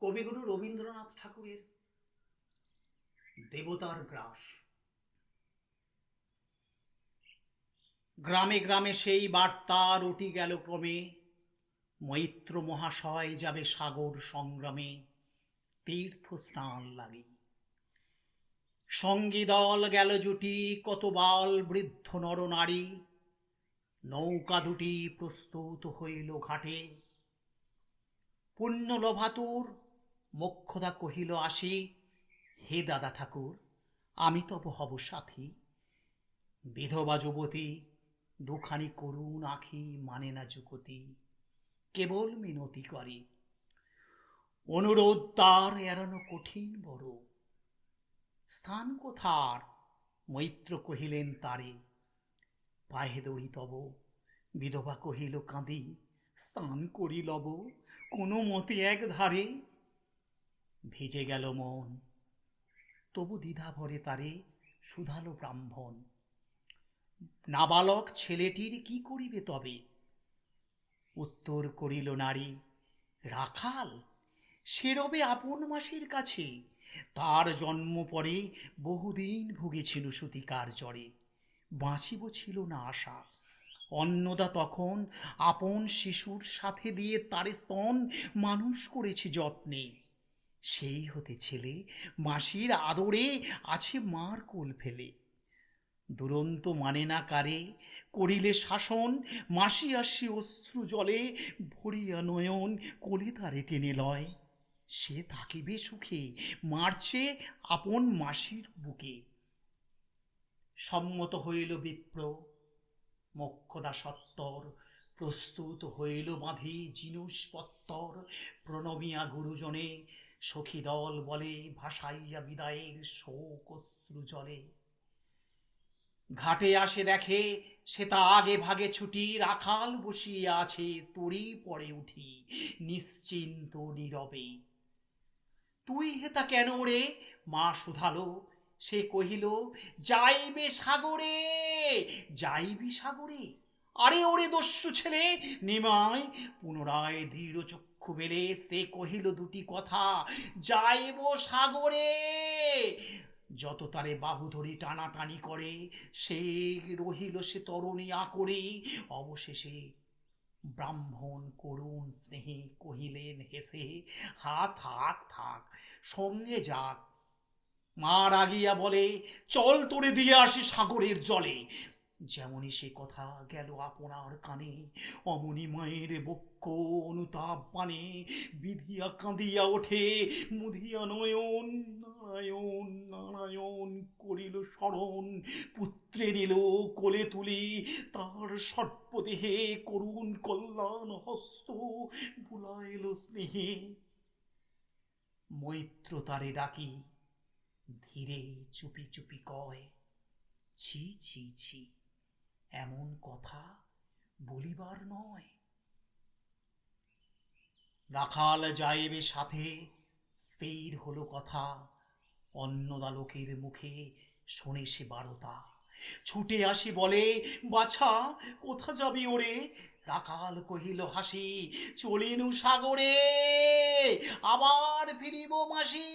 কবিগুরু রবীন্দ্রনাথ ঠাকুরের দেবতার গ্রাস। গ্রামে গ্রামে সেই বার্তা রুটি গেল ক্রমে, মৈত্র মহাশয় যাবে সাগর সংগ্রামে, তীর্থ স্নান লাগে। সঙ্গী দল গেল জুটি, কত বাল বৃদ্ধ নরনারী নৌকা দুটি প্রস্তুত হইল ঘাটে। পুণ্য লোভাতুর মোক্ষদা কহিল, আসি। হে দাদা ঠাকুর, আমি তব হব সাথী। বিধবা যুবতী, দুখানি করুণ আখি মানে না যুগতি। কেবল মিনতি করে। অনুরোধ তার এড়ানো কঠিন বড়। স্থান কোথার? মৈত্র কহিলেন, তারে। পায়ে দড়ি তব। বিধবা কহিল, কাঁদি। স্নান করি লব। কোনো মতে এক ধারে ভিজে গেল মন। তবু দ্বিধা ভরে তারে সুধালো ব্রাহ্মণ। নাবালক ছেলেটির কি করিবে তবে? উত্তর করিল নারী, রাখাল, সেরবে আপন মাসির কাছে। তার জন্ম পরে বহুদিন ভুগেছিল সুতিকার জ্বরে। বাঁচিব ছিল না আশা। অন্নদা তখন আপন শিশুর সাথে দিয়ে তারে স্তন মানুষ করেছে যত্নে। সেই হতে ছেলে মাসির আদরে আছে মার কোল ফেলে। দুরন্ত মানে না কারে, করিলে শাসন, মাসি আসি অশ্রু জলে, ভরিয়া নয়ন কোলে তারে টেনে লয়। সে থাকিবে সুখে, মারছে আপন মাসির বুকে। সম্মত হইল বিপ্র, মক্ষদা সত্তর, প্রস্তুত হইল বাঁধি জিনুসপত্তর প্রণমিয়া গুরুজনে সখী দল বলে, ভাসাইয়া বিদায়ের শোক অশ্রু জলে। ঘাটে আসে দেখে, সে তা আগে ভাগে ছুটি, রাখাল বসিয়া আছে, তরি পরে উঠি, নিশ্চিন্ত নীরবে। তুই হেতা কেন রে? মা শুধালো, সে কহিল, যাইবে সাগরে, যাইবি সাগরে? আরে ওরে দস্যু ছেলে, নিমাই পুনরায় দৃঢ় মেলে সে কহিল দুটি কথা, যাইব সাগরে। যত তারে বাহু ধরি টানাটানি করে, সে রহিল সে তরুণী আকরে অবশেষে ব্রাহ্মণ করুণ স্নেহে কহিলেন হেসে হা থাক থাক, সঙ্গে যাক। মা রাগিয়া বলে, চল তোরে দিয়ে আসি সাগরের জলে। যেমনই সে কথা গেল আপনার কানে, অমনি মায়ের বক্ষ অনুতাপ পানে বিধিয়া কাঁদিয়া ওঠে, মুধিয়া নয়ন, নারায়ণ নারায়ণ করিল স্মরণ পুত্রে নিল কোলে তুলি, তার সর্পদেহে করুণ কল্যাণ হস্ত বুলাইল স্নেহে। মৈত্র তারে ডাকি, ধীরে চুপি চুপি কয়, ছি ছি ছি। এমন কথা বলিবার নয়। রাখাল যাইবে সাথে, স্থির হলো কথা। অন্নদালোকের মুখে শোনে সে বারতা। ছুটে আসি বলে, বাছা, কোথা যাবি ওরে? রাখাল কহিল, হাসি, চলিনু সাগরে। আবার ফিরিব মাসি।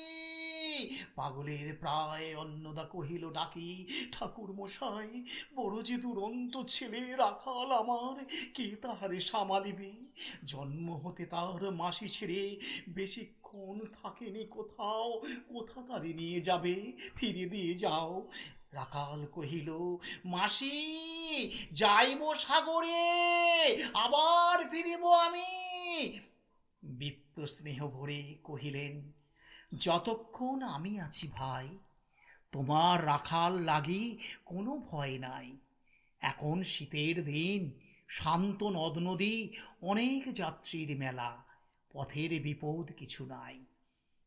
পাগলের প্রায় অন্নদা কহিল, ডাকি ঠাকুর মশাই, বড় যে দুরন্ত ছেলে রাখাল আমার, কে তাহারে সামালিবে? জন্ম হতে তার মাসি ছেড়ে বেশিক্ষণ থাকেনি কোথাও, কোথা তারে নিয়ে যাবে ফিরে দিয়ে যাও। রাখাল কহিল, মাসি, যাইব সাগরে, আবার ফিরিব আমি। বিপ্র স্নেহ ভরে কহিলেন যতক্ষণ আমি আছি ভাই, তোমার রাখাল লাগি কোনো ভয় নাই। এখন শীতের দিন, শান্ত নদ নদী, অনেক যাত্রীর মেলা, পথের বিপদ কিছু নাই।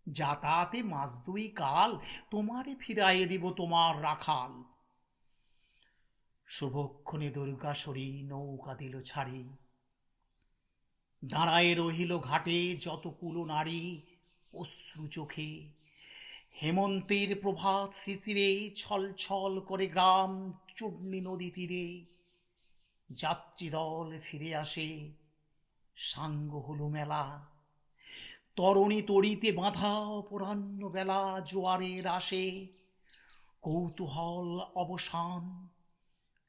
যাতায়াতে মাস দুই কাল তোমারে ফিরাইয়ে দিব তোমার রাখাল। শুভক্ষণে দুর্গাসরী নৌকা দিল ছাড়ি। দাঁড়ায় রহিল ঘাটে যত কুলো নারী অশ্রু চোখে। হেমন্তের প্রভাত শিশিরে ছল ছল করে গ্রাম চূর্ণী নদী তীরে। যাত্রী দল ফিরে আসে, সাঙ্গ হলো মেলা। তরণী তড়িতে বাঁধা অপরাহ্ন বেলা জোয়ারের আসে। কৌতূহল অবসান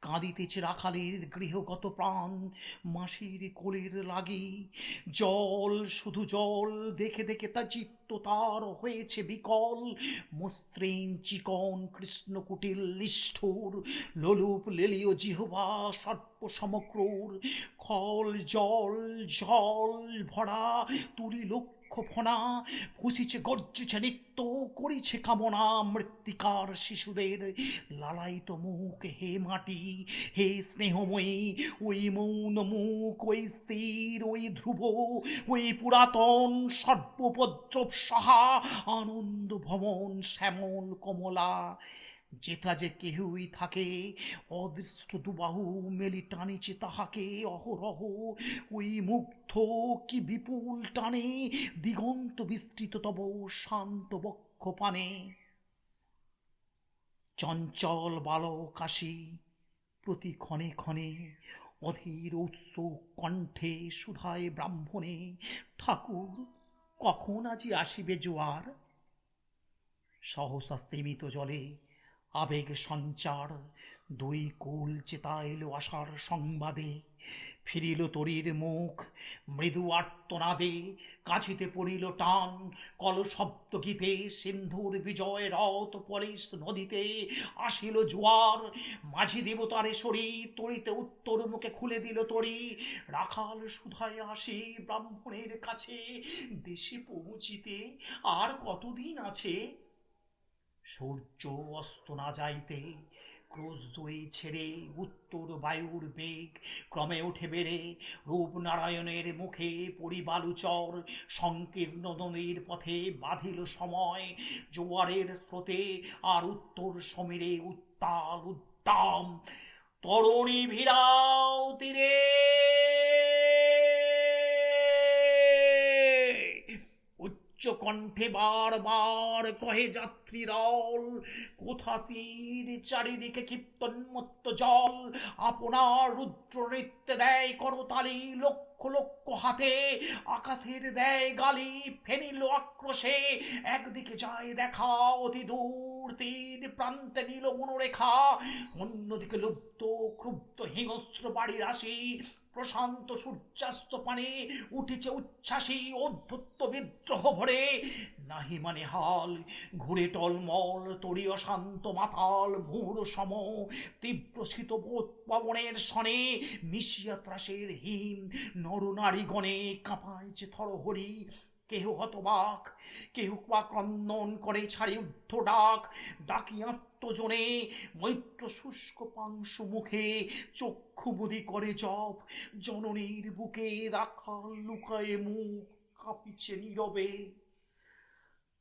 কাঁদিতেছে রাখালের গৃহগত প্রাণ, মাসির কোলের লাগি। জল, শুধু জল, দেখে দেখে তা চিত্ত তার হয়েছে বিকল। মসৃণ চিকন কৃষ্ণকুটির লিষ্ঠুর লোলুপ লেলীয় জিহবা সর্প সমক্রুর। খল, জল জল ভরা তুলি লক্ষ্য ফনা ফুসিছে গর্জিছে, নিত্য করিছে কামনা মৃত্তিকার শিশুদের। লালায়িত মুখ, হে মাটি, হে স্নেহময়ী, ওই মৌন মুখ, ওই স্থির, ওই ধ্রুব, ওই পুরাতন সর্বপদ্রব সাহা আনন্দ ভবন, শ্যামল কমলা। যেথা যে কেহই থাকে, অদৃষ্ট দুবাহু মেলি টানিছে তাহাকে অহরহ। ওই মুগ্ধ কি বিপুল টানে, দিগন্ত বিস্তৃত তব শান্ত বক্ষ পানে। চঞ্চল বালকাশী প্রতি ক্ষণে ক্ষণে, অধীর উৎস কণ্ঠে সুধায় ব্রাহ্মণে, ঠাকুর, কখন আজি আসিবে জোয়ার? সহসা স্তিমিত জলে আবেগ সঞ্চার, দুই কুল চেতা এলো আসার সংবাদে। ফিরিল তরির মুখ, মৃদু আর্তনাদে কাছিতে পড়িল টান কল শব্দ গীতে সিন্ধুর বিজয় রথ পলিশ নদীতে আসিল জোয়ার। মাঝি দেবতারে সরি তরিতে উত্তর মুখে খুলে দিল তরি। রাখাল সুধায় আসি ব্রাহ্মণের কাছে, দেশে পৌঁছিতে আর কতদিন আছে? সূর্য অস্ত না যাইতে ক্রোশ দুই ছেড়ে উত্তর বায়ুর বেগ ক্রমে উঠে বেড়ে রূপনারায়ণের মুখে পরিবালুচর সংকীর্ণ নদীর পথে বাঁধিল সময়, জোয়ারের স্রোতে আর উত্তর সমীরে উত্তাল উদ্দাম। তরণী ভিড়াও তীরে! কণ্ঠে বারবার কহে যাত্রী দল, কোথা তীর চারিদিকে কীর্তনমত্ত জল? আপনার রুদ্র নৃত্যে দেয় করতালি লক্ষ লক্ষ হাতে। আকাশের দেয় গালি, ফেনিল আক্রোশে। একদিকে যায় দেখা অতি দূর, তীর প্রান্তে নীল মনোরেখা। অন্যদিকে লুপ্ত ক্রুব্ধ হিংস্র বাড়ির আসি। প্রশান্ত সূর্যাস্ত পানে উঠেছে উচ্ছ্বাসী অদ্ভুত বিদ্রোহ ভরে। নাহি মানে হাল, ঘুরে টলমল, তরি অশান্ত মাতাল মূর সম তীব্র শীত পবনের সনে মিশিয়া ত্রাসের হিম নরনারীগণে কাঁপাইছে থরহরি। কেহ হতবাক, কেহ বা ক্রন্দন করে ছাড়ে উদ্ধ ডাক ডাকি আত্মজনে, মৈত্র শুষ্ক পাংশু মুখে চক্ষু বুদি করে জপ, জননীর বুকে রাখাল লুকায়ে মুখ কাঁপিছে নীরবে।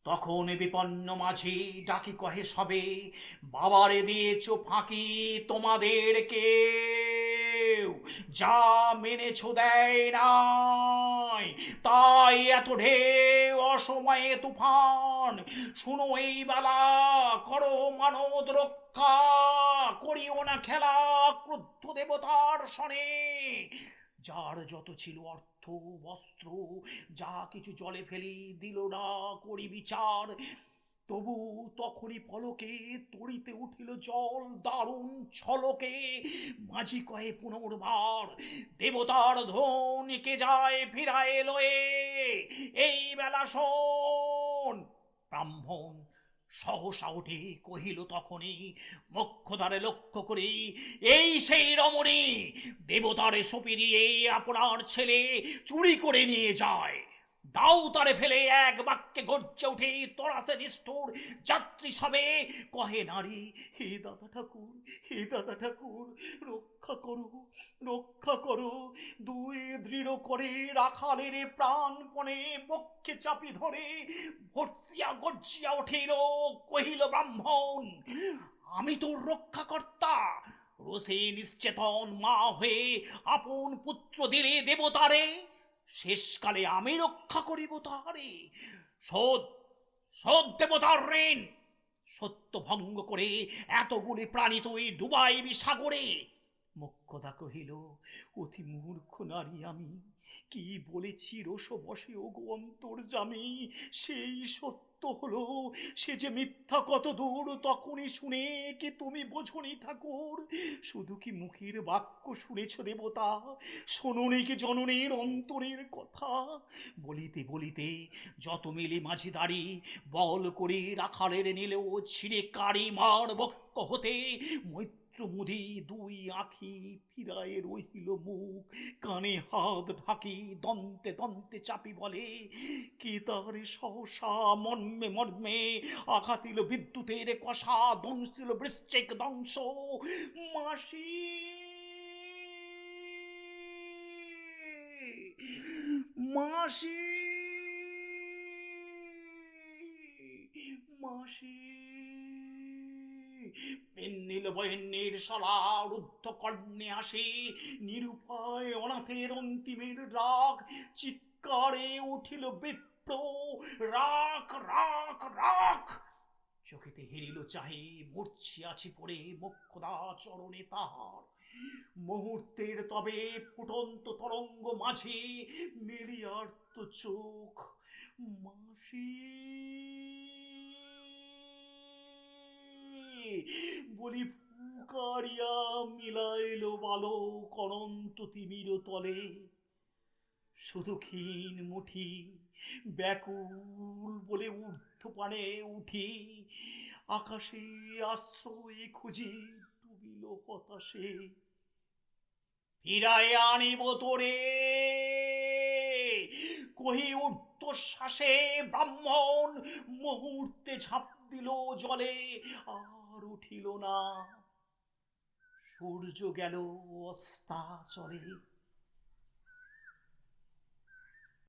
তখন বিপন্ন মাঝে ডাকি কহে সবে, বাবারে দিয়েছ ফাঁকি তোমাদেরকে যা মেনেছ দেয় নাই। তাই এত ঢেউ, অসময়ে তুফান। শুনো এই বেলা, করো মানদ রক্ষা। করিও না খেলা ক্রুদ্ধ দেবতার সনে। যার যত ছিল অর্থ, বস্ত্র, যা কিছু জলে ফেলি দিল না, করি বিচার। তবু তখনই পলকে তড়িতে উঠিল জল, দারুণ ছলকে। মাঝি কয়ে পুনর্বার, দেবতার ধ্বনিকে যায় ফিরায় লয়ে। এই বেলা শোন। ব্রাহ্মণ সহসা উঠে কহিল তখনই মুখ্যদ্বারে লক্ষ্য করে, এই সেই রমণী। দেবতারে সপি দিয়ে আপনার ছেলে চুরি করে নিয়ে যায়। দাও তারে ফেলে এক বাক্যে গর্জে উঠে তরাসে নিষ্ঠুর যাত্রী সবে। কহে নারী, হে দাদা ঠাকুর, হে দাদা ঠাকুর, রক্ষা করো রক্ষা করো। দুই দৃঢ় করে রাখালের প্রাণপণে বক্ষে চাপি ধরে, ভর্সিয়া গর্জিয়া উঠিল কহিল ব্রাহ্মণ, আমি তোর রক্ষাকর্তা। রোষে নিশ্চেতন মা হয়ে আপন পুত্র দিলে দেবতারে। শেষকালে আমি রক্ষা করিব তাহারে। শোধ শোধ দেবতার ঋণ। সত্য ভঙ্গ করে এতগুলি প্রাণী তো তুই ডুবাইবি সাগরে। মোক্ষদা কহিল, অতি মূর্খ নারী আমি। কি বলেছি রসবসে গো অন্তর্জামী সেই সত্য হলো, সে যে মিথ্যা কত দূর তখনই শুনে কি তুমি বোঝনি ঠাকুর? শুধু কি মুখের বাক্য শুনেছ দেবতা? শোনি কি জননের অন্তরের কথা? বলিতে বলিতে যত মিলি মাঝি দাড়ি, বল করে রাখালের নিলেও ছিঁড়ে কারি মার বক্ষ হতে মৈত্র মুদি দুই আখি ফিরায় রহিল মুখ, কানে হাত ঢাকি, দন্তে দন্তে চাপি বলে, কি তার সহসা মর্মে মর্মে আঘাতিল বিদ্যুতের কষা দংশিল বৃশ্চিক দংশ, মাসি? মাসি? মাসি? পেন্নিল বহেন্নের সলা রুদ্ধ কর্ণে আসে, নিরুপায় অনাথের অন্তিমের রাগ। চিৎকারে উঠিল বিপ্র রাখ রাখ রাখ চোখেতে হেরিল চাহে, মূর্ছিয়াছি পড়ে মোক্ষদা চরণে তাহার। মুহূর্তের তবে ফুটন্ত তরঙ্গ মাঝে মেলিয়ার্ত চোখ মাসি বলি ফুকারিয়া মিলাইল বালক অনন্ত তিমির তলে। শুধু ক্ষীণ মুঠি, ব্যাকুল বলে ঊর্ধ্ব পানে উঠি। আকাশে আশ্রয় খুঁজি, ডুবিল হতাশে। ফিরায় আনিব তোরে। কহি উঠত শ্বাসে ব্রাহ্মণ, মুহূর্তে ঝাঁপ দিল জলে। আর উঠিল না। সূর্য গেল অস্তা চলে